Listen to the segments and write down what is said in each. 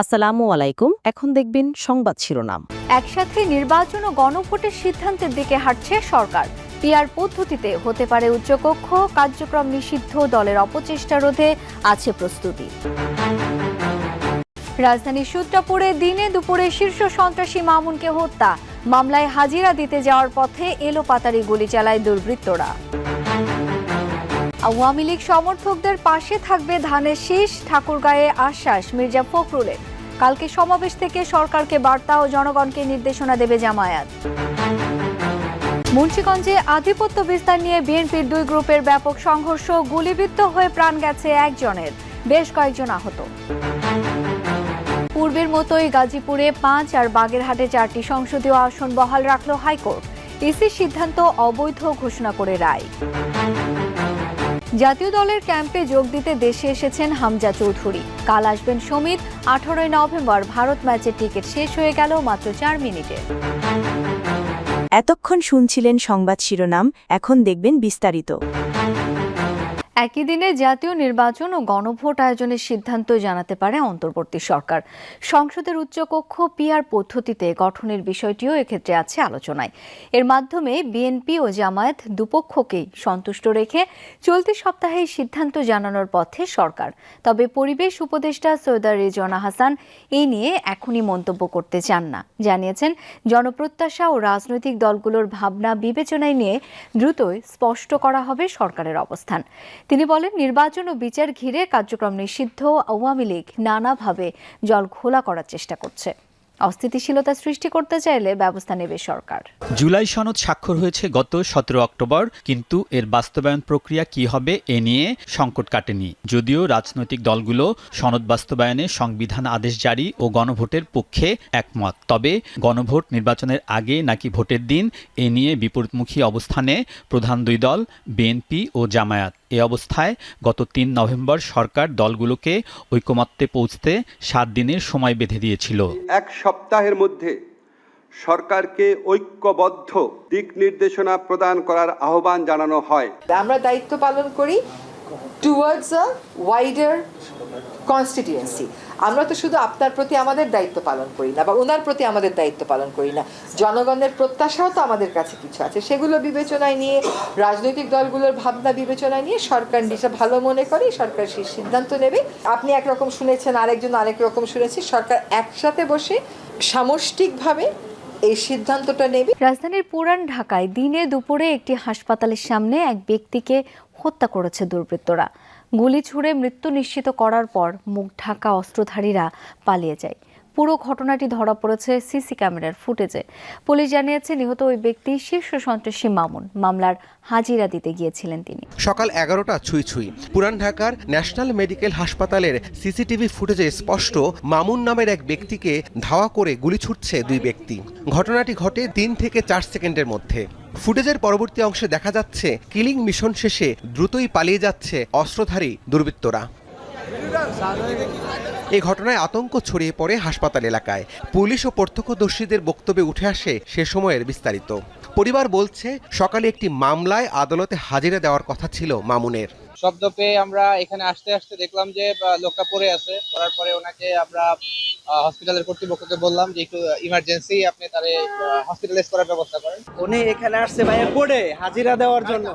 আসসালামু আলাইকুম। এখন দেখবেন সংবাদ শিরোনাম। একসাথে নির্বাচন ও গণভোটের সিদ্ধান্তের দিকে হাঁটছে সরকার। পিআর পদ্ধতিতে হতে পারে উচ্চকক্ষ, কার্যক্রম নিষিদ্ধ, দলের অপচেষ্টা রোধে আছে প্রস্তুতি। রাজধানীর সূত্রাপুরে দিনে দুপুরে শীর্ষ সন্ত্রাসী মামুনকে হত্যা। মামলায় হাজিরা দিতে যাওয়ার পথে এলো পাতারি গুলি চালায় দুর্বৃত্তরা। আওয়ামী লীগ সমর্থকদের পাশে থাকবে ধানের শীষ, ঠাকুরগাঁয়ে আশ্বাস মির্জা ফখরুলের। কালকে সমাবেশ থেকে সরকারকে বার্তা ও জনগণকে নির্দেশনা দেবে জামায়াত। মুন্সিগঞ্জে আধিপত্য বিস্তার নিয়ে বিএনপির দুই গ্রুপের ব্যাপক সংঘর্ষ গুলিবিদ্ধ হয়ে প্রাণ গেছে একজনের। বেশ কয়েকজন আহত। পূর্বের মতোই গাজীপুরে পাঁচ আর বাগেরহাটে চারটি সংসদীয় আসন বহাল রাখল হাইকোর্ট। ইসির সিদ্ধান্ত অবৈধ ঘোষণা করে রায়। জাতীয় দলের ক্যাম্পে যোগ দিতে দেশে এসেছেন হামজা চৌধুরী। কাল আসবেন সমিত। আঠারোই নভেম্বর ভারত ম্যাচের টিকিট শেষ হয়ে গেল মাত্র চার মিনিটে। এতক্ষণ শুনছিলেন সংবাদ শিরোনাম, এখন দেখবেন বিস্তারিত। একই দিনে জাতীয় নির্বাচন ও গণভোট আয়োজনের সিদ্ধান্ত জানাতে পারে অন্তর্বর্তী সরকার। সংসদের উচ্চকক্ষ পিআর পদ্ধতিতে গঠনের বিষয়টিও এক্ষেত্রে আছে আলোচনায়। এর মাধ্যমে বিএনপি ও জামায়াত দুপক্ষকেই সন্তুষ্ট রেখে চলতি সপ্তাহে সিদ্ধান্ত জানানোর পথে সরকার। তবে পরিবেশ উপদেষ্টা সৈয়দা রেজনা হাসান এই নিয়ে এখনই মন্তব্য করতে চান না। জানিয়েছেন, জনপ্রত্যাশা ও রাজনৈতিক দলগুলোর ভাবনা বিবেচনায় নিয়ে দ্রুতই স্পষ্ট করা হবে সরকারের অবস্থান। তিনি বলেন, নির্বাচন ও বিচার ঘিরে কার্যক্রম নিষিদ্ধ আওয়ামী লীগ নানাভাবে জল ঘোলা করার চেষ্টা করছে। অস্থিতিশীলতা সৃষ্টি করতে চাইলে ব্যবস্থা নেবে সরকার। জুলাই সনদ স্বাক্ষর হয়েছে গত সতেরো অক্টোবর, কিন্তু এর বাস্তবায়ন প্রক্রিয়া কি হবে এ নিয়ে সংকট কাটেনি। যদিও রাজনৈতিক দলগুলো সনদ বাস্তবায়নে সংবিধান আদেশ জারি ও গণভোটের পক্ষে একমত, তবে গণভোট নির্বাচনের আগে নাকি ভোটের দিন এ নিয়ে বিপরীতমুখী অবস্থানে প্রধান দুই দল, বিএনপি ও জামায়াত। এ অবস্থায় গত তিন নভেম্বর সরকার দলগুলোকে ঐকমত্যে পৌঁছতে সাত দিনের সময় বেঁধে দিয়েছিল। এক সপ্তাহের মধ্যে সরকারকে ঐক্যবদ্ধ দিক নির্দেশনা প্রদান করার আহ্বান জানানো হয়। আমরা দায়িত্ব পালন করি টুয়ার্ডস আ ওয়াইডার কনস্টিটিউয়েন্সি আমরা তো শুধু আপনার প্রতি আমাদের দায়িত্ব পালন করি না, বা ওনার প্রতি আমাদের দায়িত্ব পালন করি না। জনগণের প্রত্যাশাও তো আমাদের কাছে কিছু আছে। সেগুলো বিবেচনায় নিয়ে, রাজনৈতিক দলগুলোর ভাবনা বিবেচনায় নিয়ে সরকার যেটা ভালো মনে করে, সরকার সেই সিদ্ধান্ত নেবে। আপনি একরকম শুনেছেন, আরেকজন আরেক রকম শুনেছি, সরকার একসাথে বসে সামষ্টিকভাবে এই সিদ্ধান্তটা নেবে। রাজধানীর পুরান ঢাকায় দিনে দুপুরে একটি হাসপাতালের সামনে এক ব্যক্তিকে হত্যা করেছে দুর্বৃত্তরা। গুলি ছুড়ে মৃত্যু নিশ্চিত করার পর মুখ ঢাকা অস্ত্রধারীরা পালিয়ে যায়। পুরো ঘটনাটি ধরা পড়েছে সিসি ক্যামেরার ফুটেজে। পুলিশ জানিয়েছে, নিহত ওই ব্যক্তি শীর্ষ সন্ত্রাসী মামুন। মামলার হাজিরা দিতে গিয়েছিলেন তিনি। সকাল এগারোটা ছুঁই ছুঁই। পুরান ঢাকার ন্যাশনাল মেডিকেল হাসপাতালের সিসিটিভি ফুটেজে স্পষ্ট মামুন নামের এক ব্যক্তিকে ধাওয়া করে গুলি ছুটছে দুই ব্যক্তি। ঘটনাটি ঘটে তিন থেকে চার সেকেন্ডের মধ্যে। ফুটেজের পরবর্তী অংশে দেখা যাচ্ছে কিলিং মিশন শেষে দ্রুতই পালিয়ে যাচ্ছে অস্ত্রধারী দুর্বৃত্তরা। এ ঘটনায় আতঙ্ক ছড়িয়ে পড়ে হাসপাতাল এলাকায়। পুলিশ ও প্রত্যক্ষদর্শীদের বক্তব্যে উঠে আসে সে সময়ের বিস্তারিত। পরিবার বলছে, সকালে একটি মামলায় আদালতে হাজিরা দেওয়ার কথা ছিল মামুনের। শব্দ পেয়ে আমরা এখানে আসতে আসতে দেখলাম যে লোকটা পড়ে আছে। পড়ার পরে ওনাকে আমরা হসপিটালের কর্তৃপক্ষকে বললাম যে একটু ইমার্জেন্সি আপনি তারে হসপিটালাইজ করার ব্যবস্থা করেন। উনি এখানে আসছে ভাইয়া পড়ে হাজিরা দেওয়ার জন্য।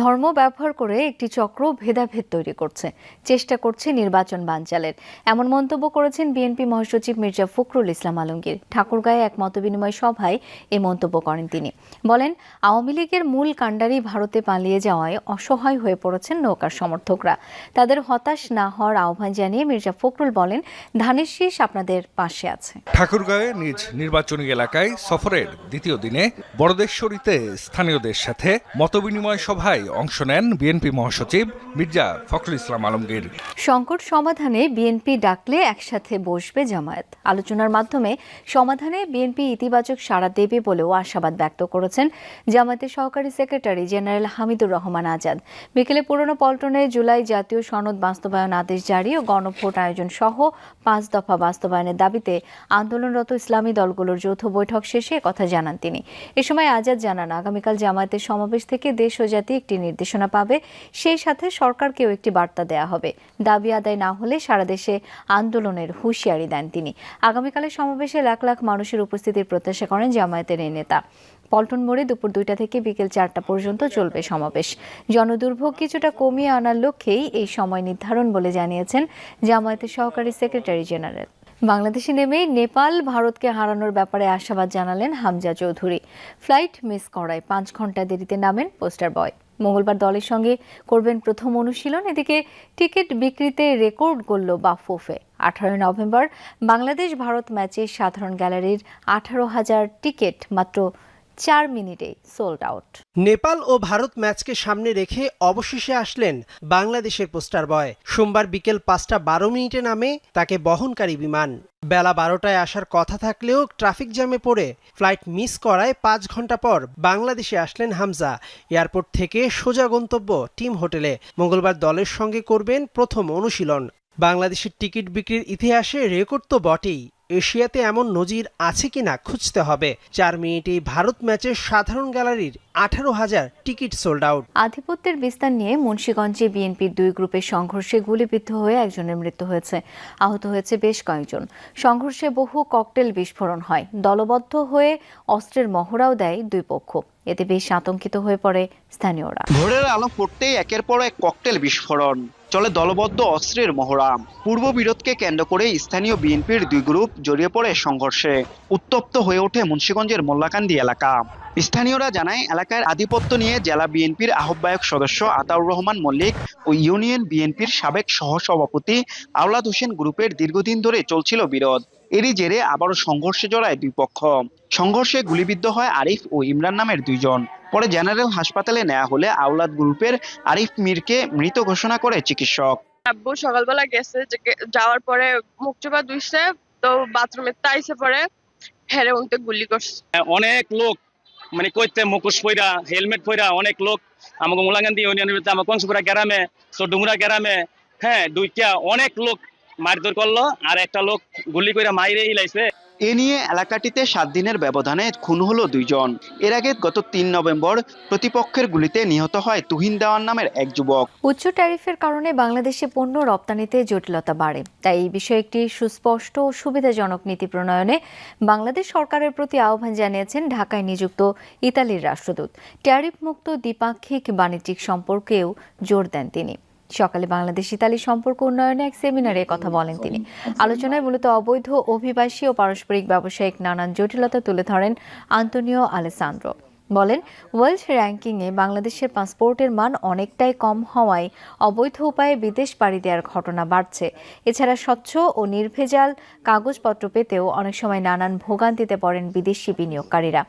ধর্ম ব্যবহার করে একটি চক্র ভেদাভেদ তৈরি করছে। চেষ্টা করছে নির্বাচন বানচালের এমন মন্তব্য করেছেন বিএনপি মহাসচিব মির্জা ফখরুল ইসলাম আলমগীর। ঠাকুরগাঁয়ে এক মতবিনিময় সভায় এই মন্তব্য করেন তিনি। বলেন আওয়ামী লীগের মূল কাণ্ডারি ভারতে পালিয়ে যাওয়ায় অসহায় হয়ে পড়েছেন নৌকার সমর্থকরা। তাদের হতাশ না হওয়ার আহ্বান জানিয়ে মির্জা ফখরুল বলেন ধানের শীষ আপনাদের পাশে আছে। ঠাকুরগাঁওয়ে নিজ নির্বাচনী এলাকায় সফরের দ্বিতীয় দিনে বড়দেশ্বরীতে স্থানীয়দের সাথে মতবিনিময় সভায় অংশ নেন বিএনপি মহাসচিব মির্জা ফখরুল ইসলাম আলমগীর। সংকট সমাধানে বিএনপি ডাকলে একসাথে বসবে জামায়াত। আলোচনার মাধ্যমে সমাধানে বিএনপি ইতিবাচক সাড়া দেবে বলেও আশাবাদ ব্যক্ত করেছেন জামায়াতের সহকারী সেক্রেটারি জেনারেল হামিদুর রহমান আজাদ। বিকেলে পুরনো পল্টন জুলাই জাতীয় সনদ বাস্তবায়ন আদেশ জারি ও গণভোট আয়োজন সহ পাঁচ দফা বাস্তবায়নের দাবিতে আন্দোলনরত ইসলামী দলগুলোর যৌথ বৈঠক শেষে কথা জানান তিনি। এ সময় আজাদ জানান, আগামীকাল জামায়াতের সমাবেশ থেকে দেশ ও জাতি একটি নির্দেশনা পাবে, সেই সাথে সরকারকেও একটি বার্তা দেয়া হবে। দাবি আদায় না হলে সারা দেশে আন্দোলনের হুঁশিয়ারি দেন তিনি। আগামীকালের সমাবেশে লাখ লাখ মানুষের উপস্থিতির প্রত্যাশা করেন জামায়াতের এই নেতা। পল্টন মোড়ে দুপুর দুইটা থেকে বিকেল চারটা পর্যন্ত চলবে সমাবেশ। জনদুর্ভোগ কিছুটা কমিয়ে আনার লক্ষ্যেই এই সময় নির্ধারণ বলে জানিয়েছেন জামায়াতের সহকারী সেক্রেটারি জেনারেল। বাংলাদেশে নেমেই নেপাল ভারতকে হারানোর ব্যাপারে আশাবাদ জানালেন হামজা চৌধুরী। ফ্লাইট মিস করায় পাঁচ ঘণ্টা দেরিতে নামেন পোস্টার বয়। মঙ্গলবার দলের সঙ্গে করবেন প্রথম অনুশীলন, এদিকে টিকিট বিক্রিতে রেকর্ড গড়ল বাফুফে। আঠারোই নভেম্বর বাংলাদেশ ভারত ম্যাচে সাধারণ গ্যালারির আঠারো হাজার টিকিট, মাত্র চার মিনিটে সোল্ড আউট নেপাল ও ভারত ম্যাচকে সামনে রেখে অবশেষে আসলেন বাংলাদেশের পোস্টার বয়। সোমবার বিকেল পাঁচটা বারো মিনিটে নামে তাকে বহনকারী বিমান। বেলা বারোটায় আসার কথা থাকলেও ট্রাফিক জ্যামে পড়ে ফ্লাইট মিস করায় পাঁচ ঘণ্টা পর বাংলাদেশে আসলেন হামজা। এয়ারপোর্ট থেকে সোজা গন্তব্য টিম হোটেলে। মঙ্গলবার দলের সঙ্গে করবেন প্রথম অনুশীলন। বাংলাদেশের টিকিট বিক্রির ইতিহাসে রেকর্ড তো বটেই। এশিয়াতে এমন নজির আছে কিনা খুঁজতে হবে। চার মিনিটে ভারত ম্যাচের সাধারণ গ্যালারির আঠারো হাজার টিকিট সোল্ড আউট আধিপত্যের বিস্তার নিয়ে মুন্সীগঞ্জে বিএনপির দুই গ্রুপের সংঘর্ষে গুলিবিদ্ধ হয়ে একজনের মৃত্যু হয়েছে। আহত হয়েছে বেশ কয়েকজন। সংঘর্ষে বহু ককটেল বিস্ফোরণ হয়। দলবদ্ধ হয়ে অস্ত্রের মহড়াও দেয় দুই পক্ষ। এতে বেশ আতঙ্কিত হয়ে পড়ে স্থানীয়রা। ভোরের আলো পড়তেই একের পর এক ককটেল বিস্ফোরণ। চলে দলবদ্ধ অস্ত্রের মহড়া। পূর্ব বিরোধকে কেন্দ্র করে স্থানীয় বিএনপির দুই গ্রুপ জড়িয়ে পড়ে সংঘর্ষে উত্তপ্ত হয়ে ওঠে মুন্সীগঞ্জের মোল্লাকান্দি এলাকা। স্থানীয়রা জানায়, এলাকার আধিপত্য নিয়ে জেলা বিএনপির আহ্বায়ক সদস্য আতাউর রহমান মল্লিক ও ইউনিয়ন বিএনপির সাবেক সহসভাপতি আওলাদ হোসেন গ্রুপের দীর্ঘদিন ধরে চলছিল বিরোধ। এরই জেরে আবারও সংঘর্ষে জড়ায় দুই পক্ষ। সংঘর্ষে গুলিবিদ্ধ হয় আরিফ ও ইমরান নামের দুইজন। পরে জেনারেল হাসপাতালে নেওয়া হলে আওলাদ গ্রুপের আরিফ মিরকে মৃত ঘোষণা করে চিকিৎসক। আব্বু সকালবেলা গেছে যাওয়ার পরে মুখ চোপা ধুইছে তো বাথরুমে তাইছে পরে হেরে উনতে গুলি করছে। অনেক লোক মানে কইতে মুখোশ পইরা, হেলমেট পইরা অনেক লোক আমাকে মোলাগান্ধি ইউনিয়নের ভিতরে আমার কংসপুরা গ্রামে ডুমরা গ্রামে হ্যাঁ দুইটা অনেক লোক মারধর করল, আর একটা লোক গুলি করে মাইরে ইলাইছে। এ নিয়ে এলাকাটিতে সাত দিনের ব্যবধানে খুন হলো দুইজন। এর আগে গত তিন নভেম্বর প্রতিপক্ষের গুলিতে নিহত হয় তুহিন দেওয়ান নামের এক যুবক। উচ্চ ট্যারিফের কারণে বাংলাদেশে পণ্য রপ্তানিতে জটিলতা বাড়ে। তাই এই বিষয়ে একটি সুস্পষ্ট ও সুবিধাজনক নীতি প্রণয়নে বাংলাদেশ সরকারের প্রতি আহ্বান জানিয়েছেন ঢাকায় নিযুক্ত ইতালির রাষ্ট্রদূত। ট্যারিফ মুক্ত দ্বিপাক্ষিক বাণিজ্যিক সম্পর্কেও জোর দেন তিনি। সকালে বাংলাদেশ ইতালি সম্পর্ক উন্নয়নে এক সেমিনারে কথা বলেন তিনি। আলোচনায় মূলত অবৈধ অভিবাসী ও পারস্পরিক ব্যবসায়িক নানান জটিলতা তুলে ধরেন আন্তোনিও আলেসান্দ্রো। বলেন ওয়ার্ল্ড র্যাঙ্কিংয়ে বাংলাদেশের পাসপোর্টের মান অনেকটাই কম হওয়ায় অবৈধ উপায়ে বিদেশ পাড়ি দেওয়ার ঘটনা বাড়ছে। এছাড়া স্বচ্ছ ও নির্ভেজাল কাগজপত্র পেতেও অনেক সময় নানান ভোগান্তিতে পড়েন বিদেশি বিনিয়োগকারীরা।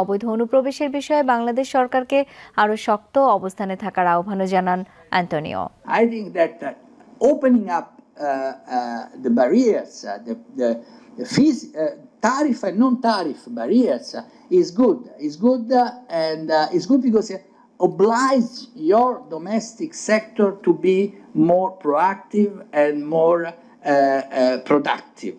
অবৈধ অনুপ্রবেশের বিষয়ে বাংলাদেশ সরকারকে আরও শক্ত অবস্থানে থাকার আহ্বানও জানান Antonio uh, uh, uh, the barriers, uh, the, the, the fees, uh, tariff and non-tariff barriers uh, is good. Is good uh, and uh, is good because it oblige your domestic sector to be more proactive and more uh, uh, productive.